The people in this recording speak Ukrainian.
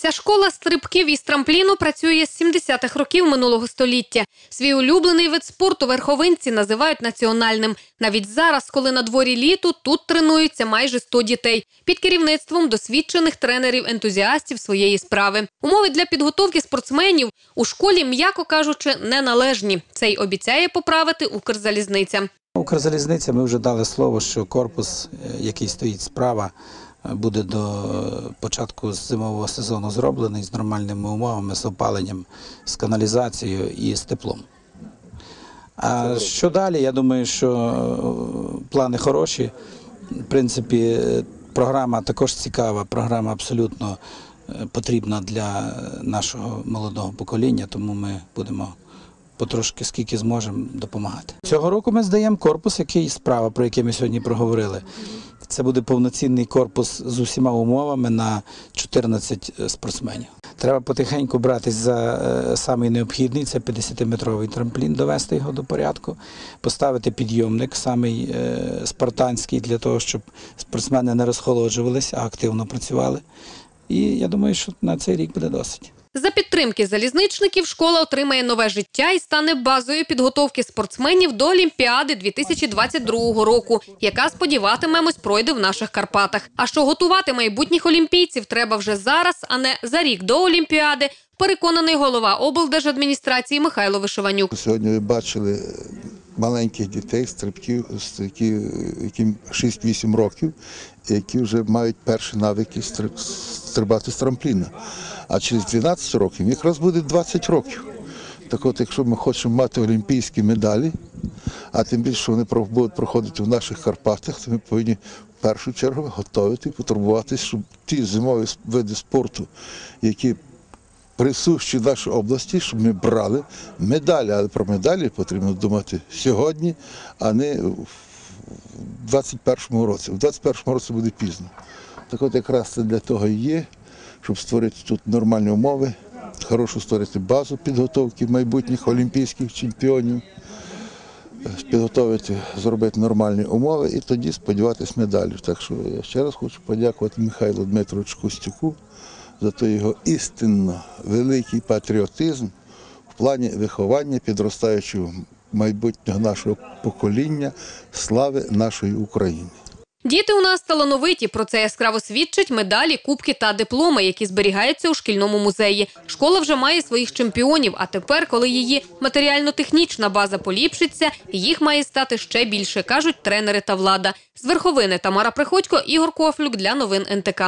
Ця школа стрибків із трампліну працює з 70-х років минулого століття. Свій улюблений вид спорту верховинці називають національним. Навіть зараз, коли на дворі літо, тут тренуються майже 100 дітей під керівництвом досвідчених тренерів-ентузіастів своєї справи. Умови для підготовки спортсменів у школі, м'яко кажучи, неналежні. Це й обіцяє поправити Укрзалізниця. Укрзалізниця ми вже дали слово, що корпус, е, який стоїть справа, буде до початку зимового сезону зроблений з нормальними умовами, з опаленням, з каналізацією і з теплом. А що далі? Я думаю, що е, плани хороші. В принципі, е, програма також цікава, програма абсолютно е, потрібна для нашого молодого покоління, тому ми будемо потрошки скільки зможемо допомагати. Цього року ми здаємо корпус, який справа, про який ми сьогодні проговорили. Це буде повноцінний корпус з усіма умовами на 14 спортсменів. Треба потихеньку братись за е, самий необхідний, це 50-метровий трамплін, довести його до порядку, поставити підйомник, самий е, спартанський, для того, щоб спортсмени не розхолоджувалися, а активно працювали. І я думаю, що на цей рік буде досить. За підтримки залізничників школа отримає нове життя і стане базою підготовки спортсменів до Олімпіади 2022 року, яка сподіватимемось пройде в наших Карпатах. А що готувати майбутніх олімпійців треба вже зараз, а не за рік до Олімпіади. Переконаний голова облдержадміністрації Михайло Вишиванюк. Сьогодні ви бачили маленьких дітей, стрибків, які, яким 6-8 років, які вже мають перші навики стриб- стрибати з трампліна. А через 12 років якраз буде 20 років. Так от, якщо ми хочемо мати олімпійські медалі, а тим більше вони будуть проходити в наших Карпатах, то ми повинні в першу чергу готувати потурбуватися, щоб ті зимові види спорту, які присущі нашій області, щоб ми брали медалі. Але про медалі потрібно думати сьогодні, а не в 21-му році. В 21-му році буде пізно. Так от якраз це для того і є, щоб створити тут нормальні умови, хорошу створити базу підготовки майбутніх олімпійських чемпіонів, е, підготовити, зробити нормальні умови і тоді сподіватися медалів. Так що я ще раз хочу подякувати Михайлу Дмитровичу Костюку за той його істинно великий патріотизм в плані виховання підростаючого майбутнього нашого покоління слави нашої України. Діти у нас талановиті. Про це яскраво свідчать медалі, кубки та дипломи, які зберігаються у шкільному музеї. Школа вже має своїх чемпіонів. А тепер, коли її матеріально-технічна база поліпшиться, їх має стати ще більше, кажуть тренери та влада. З верховини Тамара Приходько, Ігор Кофлюк для новин НТК.